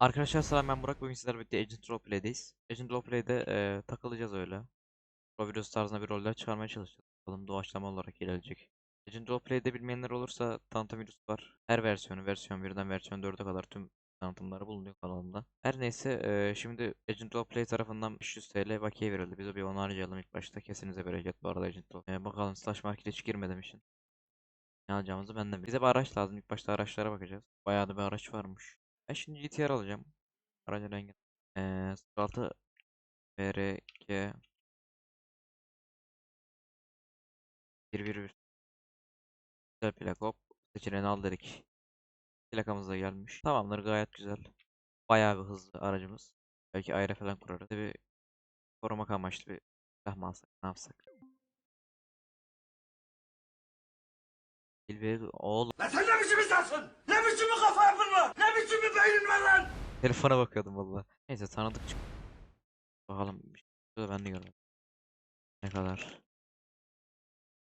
Arkadaşlar selam ben Burak. Bugün sizlerle birlikte Agent Roleplay'deyiz. Agent Roleplay'de eee takılacağız öyle. Pro videosu tarzında bir roller çıkarmaya çalışacağız. Bakalım doğaçlama olarak ilerleyecek. Agent Roleplay'de bilmeyenler olursa tanıtım videosu var. Her versiyonu, versiyon 1'den versiyon 4'e kadar tüm tanıtımları bulunuyor kanalımda. Her neyse eee, şimdi Agent Roleplay tarafından 500 TL bakiye verildi. Biz de bir onu harcayalım ilk başta. Kesinize bereket bu arada Agent Roleplay. Eee, bakalım Slash Market'e hiç girmedim için. Ne alacağımızı ben de. Bize bir araç lazım. İlk başta araçlara bakacağız. Bayağı da bir araç varmış. Ben şimdi GTR alacağım. Aracın rengi. Eee 06 BRG 111 Güzel plak hop. Seçeneğini al dedik. Plakamız da gelmiş. Tamamdır gayet güzel. Bayağı bir hızlı aracımız. Belki ayrı falan kurarız. Bir korumak amaçlı bir silah mı alsak ne yapsak. Bilberi oğlum. Lan sen ne biçim insansın? Ne biçim bir kafa yapın var? Ne biçim bir beynin var lan? Telefona bakıyordum valla. Neyse tanıdık çık. Bakalım. bir şey ben de görmedim. Ne kadar?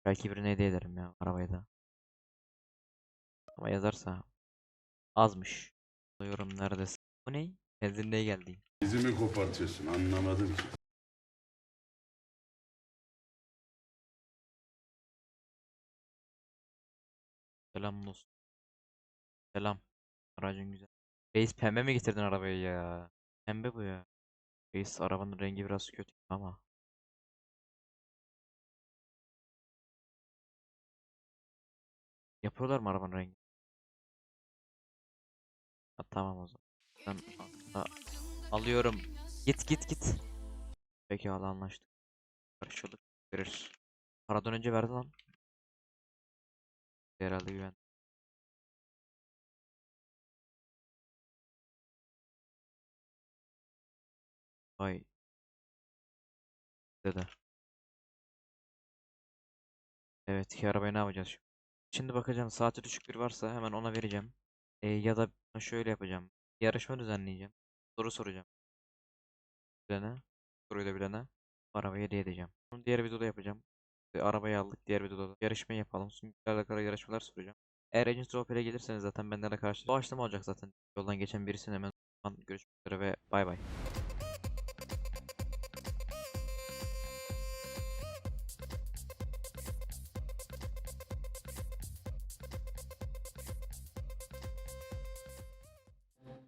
Belki birine hediye ederim ya arabayı da. Ama yazarsa azmış. Yorum neredesin? Bu ne? Benzinliğe geldi. Bizi mi kopartıyorsun anlamadım ki. Selam olsun. Selam. Aracın güzel. Reis pembe mi getirdin arabayı ya? Pembe bu ya. Reis arabanın rengi biraz kötü ama. Yapıyorlar mı arabanın rengi? Ha, tamam o zaman. Ben a- alıyorum. Git git git. Peki al anlaştık. Karışıyorduk. Verir. Paradan önce verdi lan. Herhalde güven. Vay. Dede. Evet ki arabayı ne yapacağız şimdi? Şimdi bakacağım saati düşük bir varsa hemen ona vereceğim. Ee, ya da şöyle yapacağım. Yarışma düzenleyeceğim. Soru soracağım. Bilene. Soruyla bilene. Arabayı hediye edeceğim. Bunu diğer videoda yapacağım. Arabayı aldık diğer videoda da. Yarışma yapalım. Sümüklerle alakalı yarışmalar soracağım. Eğer Agent Roleplay'e gelirseniz zaten benden de karşı doğaçlama olacak zaten. Yoldan geçen birisine hemen görüşmek üzere ve bay bay.